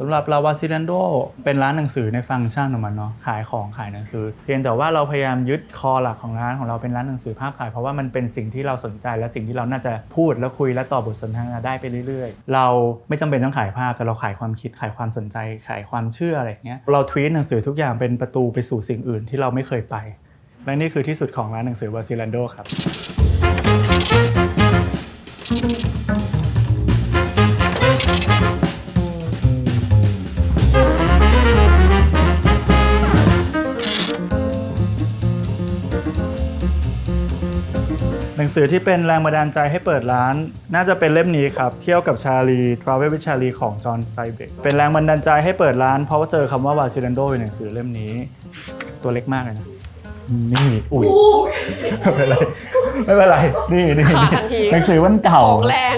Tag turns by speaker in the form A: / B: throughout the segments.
A: สำหรับเราวาซิลันโดเป็นร้านหนังสือในฟังก์ชันของมันเนาะขายของขายหนังสือ เพียงแต่ว่าเราพยายามยึดคอหลักของร้านของเราเป็นร้านหนังสือภาพถ่ายเพราะว่ามันเป็นสิ่งที่เราสนใจ และสิ่งที่เราน่าจะพูดและคุยและตอบทสนทนาได้ไปเรื่อยๆ เราไม่จำเป็นต้องขายภาพแต่เราขายความคิดขายความสนใจ ขายความเชื่ออะไรเงี้ยเราทวีตหนังสือทุกอย่างเป็นประตูไปสู่สิ่งอื่นที่เราไม่เคยไปและนี่คือที่สุดของร้านหนังสือวาซิลันโดครับ งสือที่เป็นแรงบันดาลใจให้เปิดร้าน น่าจะเป็นเล่มนี้ครับ เที่ยวกับชาลี Travel with Charlie ของจอห์นไซเบกเป็นแรงบันดาลใจให้เปิดร้าน เพราะว่าเจอคำว่าวาซิลันโดในหนังสือเล่มนี้ ตัวเล็กมากเลยนะ นี่อุ้ยไม่เป็นไรไม่เป็นไรนี่นี่
B: ขา
A: นี่
B: ทันที
A: หนังสือมันเก่า
B: ของแรง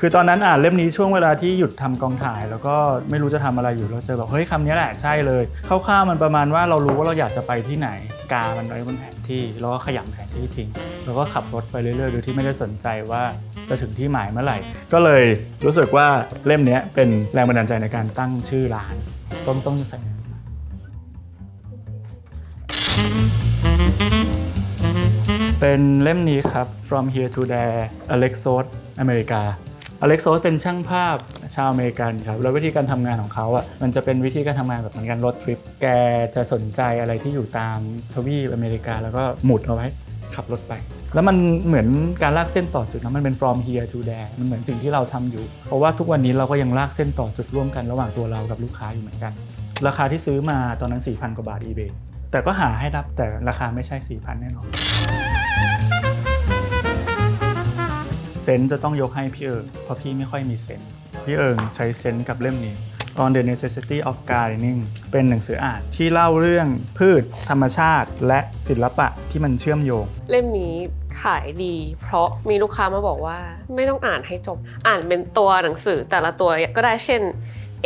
A: คือตอนนั้นอ่านเล่มนี้ช่วงเวลาที่หยุดทำกองถ่าย แล้วก็ไม่รู้จะทำอะไรอยู่แล้วเจอแบบเฮ้ยคำนี้แหละใช่เลยคร่าวๆมันประมาณว่าเรารู้ว่าเราอยากจะไปที่ไหน กามันไว้บนแผน ที่แล้วก็ขยำแผนที่ทิ้งแล้วก็ขับรถไปเรื่อยๆโดยที่ไม่ได้สนใจว่าจะถึงที่หมายเมื่อไหร่ ก็เลยรู้สึกว่าเล่มนี้เป็นแรงบันดาลใจในการตั้งชื่อร้านต้องต้องใส่เป็นเล่มนี้ครับ From Here to There Alexos อเมริกา อเล็กโซสเป็นช่างภาพชาวอเมริกันครับ แล้ววิธีการทำงานของเขาอะมันจะเป็นวิธีการทำงานแบบเหมือนกันรถทริป แกจะสนใจอะไรที่อยู่ตามทวีปอเมริกา แล้วก็หมุดเอาไว้ขับรถไป แล้วมันเหมือนการลากเส้นต่อจุดนะมันเป็น from here to there มันเหมือนสิ่งที่เราทำอยู่ เพราะว่าทุกวันนี้เราก็ยังลากเส้นต่อจุดร่วมกันระหว่างตัวเรากับลูกค้าอยู่เหมือนกัน ราคาที่ซื้อมาตอนนั้น4,000กว่าบาท eBay แต่ก็หาให้รับแต่ราคาไม่ใช่4,000แน่นอน ซนส์จะต้องยกให้พี่เอิงเพราะพี่ไม่ค่อยมีเซนส์พี่เอิงใช้เซนส์กับเล่มนี้ On the Necessity of Gardening เป็นหนังสืออ่านที่เล่าเรื่องพืชธรรมชาติ และศิลปะที่มันเชื่อมโยง
B: เล่มนี้ขายดี เพราะมีลูกค้ามาบอกว่า ไม่ต้องอ่านให้จบ อ่านเป็นตัวหนังสือแต่ละตัวก็ได้เช่น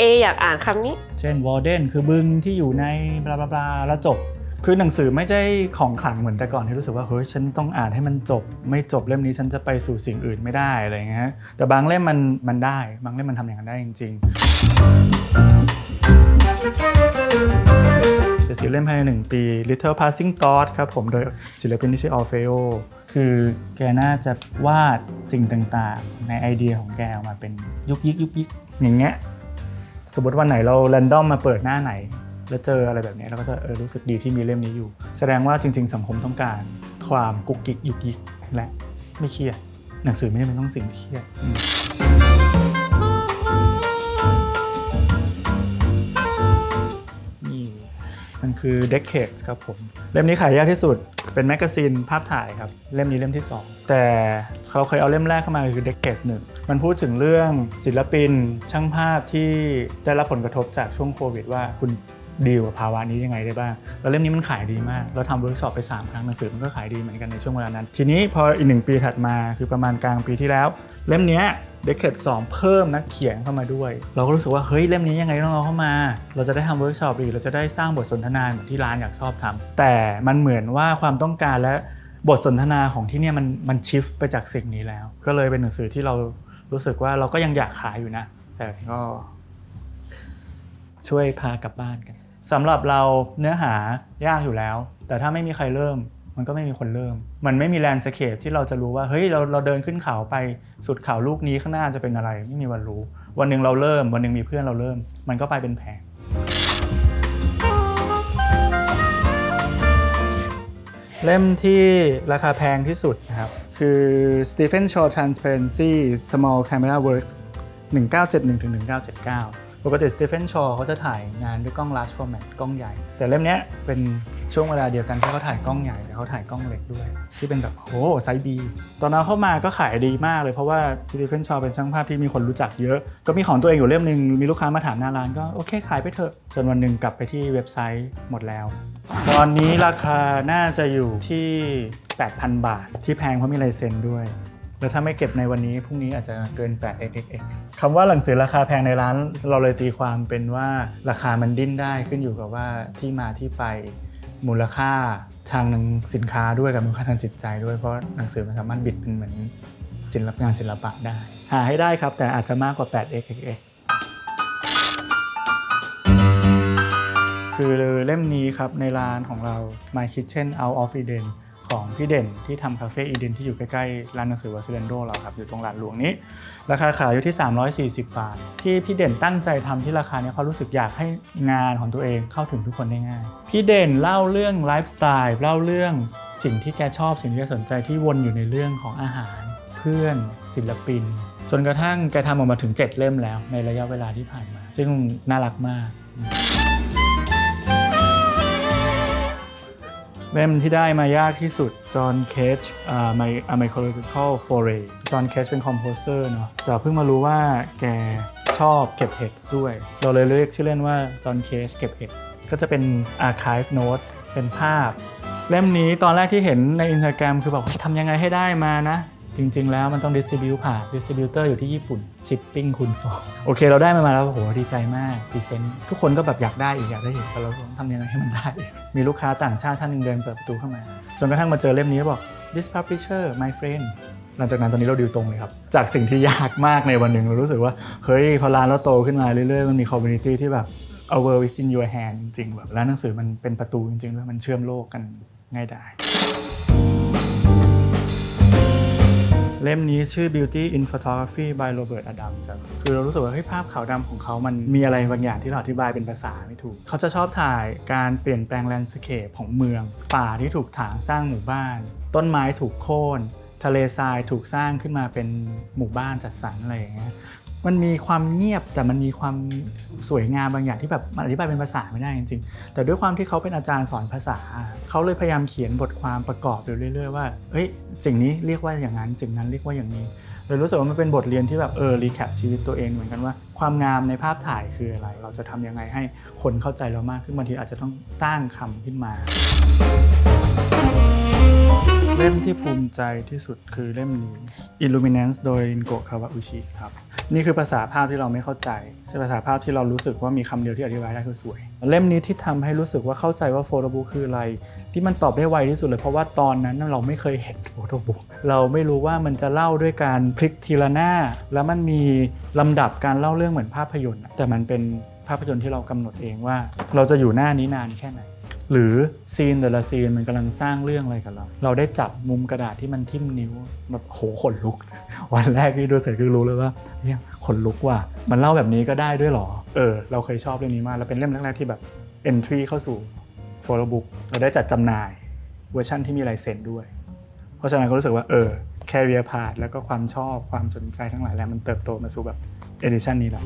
B: A อยากอ่านคำนี้
A: เช่นวอร์เดนคือบึงที่อยู่ในบลาบลาบลาแล้วจบ คือหนังสือไม่ใช่ของขลังเหมือนแต่ก่อนที่รู้สึกว่าเฮ้ยฉันต้องอ่านให้มันจบ ไม่จบเล่มนี้ฉันจะไปสู่สิ่งอื่นไม่ได้อะไรเงี้ยแต่บางเล่มมันมันได้ บางเล่มมันทำอย่างนั้นได้จริงๆเสียสีเล่มภายในหนึ่งปี Little Passing Thought ครับผมโดยศิลปินที่ชื่อออเฟโอคือแกน่าจะวาดสิ่งต่างๆ ในไอเดียของแกออกมาเป็นยุกยิกยุกยิกอย่างเงี้ยสมมติวันไหนเราแรนดอมมาเปิดหน้าไหน แล้วเจออะไรแบบนี้เราก็จะเออรู้สึกดีที่มีเล่มนี้อยู่ แสดงว่าจริง ๆ สังคมต้องการความกุกกิกยุกยิกและไม่เครียดหนังสือไม่จำเป็นต้องสิ่งที่เครียดนี่มันคือ Decades ครับผม เล่มนี้ขายยากที่สุดเป็นแมกกาซีนภาพถ่ายครับ เล่มนี้เล่มที่ 2 แต่เขาเคยเอาเล่มแรกเข้ามาคือ Decades หนึ่งมันพูดถึงเรื่องศิลปินช่างภาพที่ได้รับผลกระทบจากช่วงโควิดว่าคุณ ดีลกับภาวะนี้ยังไงได้บ้างแล้วเล่มนี้มันขายดีมาก เราทำเวิร์กช็อปไป 3 ครั้งหนังสือมันก็ขายดีเหมือนกันในช่วงเวลานั้น ทีนี้พออีกหนึ่งปีถัดมาคือประมาณกลางปีที่แล้ว เล่มนี้เด็กเข็ดสองเพิ่มนักเขียนเข้ามาด้วย เราก็รู้สึกว่าเฮ้ยเล่มนี้ยังไงต้องเอาเข้ามา เราจะได้ทำเวิร์กช็อปอีกเราจะได้สร้างบทสนทนาเหมือนที่ร้านอยากชอบทำแต่มันเหมือนว่าความต้องการและบทสนทนาของที่เนี่ยมันมันชิฟไปจากสิ่งนี้แล้ว ก็เลยเป็นหนังสือที่เรารู้สึกว่าเราก็ยังอยากขายอยู่นะ แต่ก็ช่วยพากลับบ้านกัน สำหรับเราเนื้อหายากอยู่แล้ว แต่ถ้าไม่มีใครเริ่ม มันก็ไม่มีคนเริ่ม มันไม่มีแลนด์สเคปที่เราจะรู้ว่าเฮ้ยเราเราเดินขึ้นเขาไปสุดเขาลูกนี้ข้างหน้าจะเป็นอะไร ไม่มีวันรู้ วันหนึ่งเราเริ่ม วันหนึ่งมีเพื่อนเราเริ่ม มันก็ไปเป็นแผงเล่มที่ราคาแพงที่สุดนะครับ คือ Stephen Shaw Transparency Small Camera Works ปกติ Stephen Shaw เขาจะถ่ายงานด้วยกล้อง large format กล้องใหญ่ แต่เล่มนี้เป็นช่วงเวลาเดียวกันที่เขาถ่ายกล้องใหญ่แต่เขาถ่ายกล้องเล็กด้วย ที่เป็นแบบโอ้ไซส์ B ตอนนั้นเข้ามาก็ขายดีมากเลยเพราะว่า Stephen Shaw เป็นช่างภาพที่มีคนรู้จักเยอะ ก็มีของตัวเองอยู่เล่มหนึ่งมีลูกค้ามาถามหน้าร้านก็โอเคขายไปเถอะจนวันหนึ่งกลับไปที่เว็บไซต์หมดแล้ว ตอนนี้ราคาน่าจะอยู่ที่ 8,000 บาท ที่แพงเพราะมีลายเซ็นด้วย แล้วถ้าไม่เก็บในวันนี้พรุ่งนี้อาจจะเกิน 8xx คำว่าหนังสือราคาแพงในร้าน เราเลยตีความเป็นว่าราคามันดิ้นได้ขึ้นอยู่กับว่าที่มาที่ไปมูลค่าทางสินค้าด้วยกับมูลค่าทางจิตใจด้วยเพราะหนังสือมันสามารถบิดเป็นเหมือนศิลปงานศิลปะได้ หาให้ได้ครับ แต่อาจจะมากกว่า 8xx คือเล่มนี้ครับในร้านของเรา My Kitchen Out of Eden ของพี่เด่นที่ทำคาเฟ่อีเดนที่อยู่ใกล้ๆ ร้านหนังสือวาซิเลนโดเราครับ อยู่ตรงลานหลวงนี้ ราคาขายอยู่ที่ 340 บาท ที่พี่เด่นตั้งใจทำที่ราคานี้ยเขารู้สึกอยากให้งานของตัวเองเข้าถึงทุกคนได้ง่าย พี่เด่นเล่าเรื่องไลฟ์สไตล์เล่าเรื่องสิ่งที่แกชอบสิ่งที่แกสนใจที่วนอยู่ในเรื่องของอาหาร เพื่อนศิลปิน จนกระทั่งแกทำออกมาถึง 7 เล่มแล้วในระยะเวลาที่ผ่านมา ซึ่งน่ารักมาก เล่มที่ได้มายากที่สุดจอห์นเคจอ่า My A Mycological Foray จอห์นเคจเป็นคอมโพเซอร์เนาะแต่เพิ่งมารู้ว่าแกชอบเก็บเห็ดด้วย เราเลยเรียกชื่อเล่นว่าจอห์นเคจเก็บเห็ด ก็จะเป็น Archive Note เป็นภาพ เล่มนี้ตอนแรกที่เห็นใน Instagram คือบอกทำยังไงให้ได้มานะ จริง ๆ แล้วมันต้อง distribute ผ่าน distributor อยู่ที่ญี่ปุ่น shipping คูณสองโอเค เราได้มันมาแล้วโอ้โหดีใจมากพรีเซนต์ทุกคนก็แบบอยากได้อีกอยากได้อีกแต่เราต้องทำยังไงให้มันได้ มีลูกค้าต่างชาติท่านหนึงเดินเปิดประตูเข้ามาจนกระทั่งมาเจอเล่มนี้แล้วบอก this publisher my friend หลังจากนั้นตอนนี้เราดิวตรงเลยครับ จากสิ่งที่ยากมากในวันหนึ่งเรารู้สึกว่าเฮ้ยพอร้านเราโตขึ้นมาเรื่อยๆมันมี community ที่แบบ a world is in your hand จริงๆแบบร้านหนังสือมันเป็นประตูจริงๆแล้วมันเชื่อมโลกกันง่ายได้ เล่มนี้ชื่อ Beauty in Photography by Robert Adam ครับคือเรารู้สึกว่าเฮ้ยภาพขาวดำของเขามันมีอะไรบางอย่างที่เราอธิบายเป็นภาษาไม่ถูก เขาจะชอบถ่ายการเปลี่ยนแปลงแลนด์สเคปของเมือง ป่าที่ถูกถางสร้างหมู่บ้าน ต้นไม้ถูกโค่นทะเลทรายถูกสร้างขึ้นมาเป็นหมู่บ้านจัดสรรอะไรอย่างเงี้ย มันมีความเงียบแต่มันมีความสวยงามบางอย่างที่แบบมันอธิบายเป็นภาษาไม่ได้จริงๆ แต่ด้วยความที่เขาเป็นอาจารย์สอนภาษา เขาเลยพยายามเขียนบทความประกอบอยู่เรื่อย ๆ ว่าเฮ้ยสิ่งนี้เรียกว่าอย่างนั้น สิ่งนั้นเรียกว่าอย่างนี้เลยรู้สึกว่ามันเป็นบทเรียนที่แบบเออรีแคปชีวิตตัวเองเหมือนกันว่า ความงามในภาพถ่ายคืออะไร เราจะทำยังไงให้คนเข้าใจเรามากขึ้นบางทีอาจจะต้องสร้างคำขึ้นมาเล่มที่ภูมิใจที่สุดคือเล่มนี้ Illuminance โดย Ingo Kawauchi ครับ นี่คือภาษาภาพที่เราไม่เข้าใจใช่ภาษาภาพที่เรารู้สึกว่ามีคำเดียวที่อธิบายได้คือสวย เล่มนี้ที่ทำให้รู้สึกว่าเข้าใจว่าโฟโต้บุ๊กคืออะไร ที่มันตอบได้ไวที่สุดเลยเพราะว่าตอนนั้นเราไม่เคยเห็นโฟโต้บุ๊กเราไม่รู้ว่ามันจะเล่าด้วยการพลิกทีละหน้า แล้วมันมีลำดับการเล่าเรื่องเหมือนภาพยนตร์แต่มันเป็นภาพยนตร์ที่เรากำหนดเองว่า เราจะอยู่หน้านี้นานแค่ไหน หรือซีนแต่ละซีนมันกำลังสร้างเรื่องอะไรกับเรา เราได้จับมุมกระดาษที่มันทิ่มนิ้วแบบโหขนลุก วันแรกที่ดูเสร็จคือรู้เลยว่าเฮ้ยขนลุกว่ะมันเล่าแบบนี้ก็ได้ด้วยเหรอ เออ เราเคยชอบเรื่องนี้มากแล้วเป็นเล่มแรกๆที่แบบ entry เข้าสู่ f o l l o book เราได้จัดจำหน่ายเวอร์ชั่นที่มีลายเซ็นด้วย เพราะฉะนั้นก็รู้สึกว่าเออ career path แล้วก็ความชอบความสนใจทั้งหลายแหละมันเติบโตมาสู่แบบ edition นี้แหละ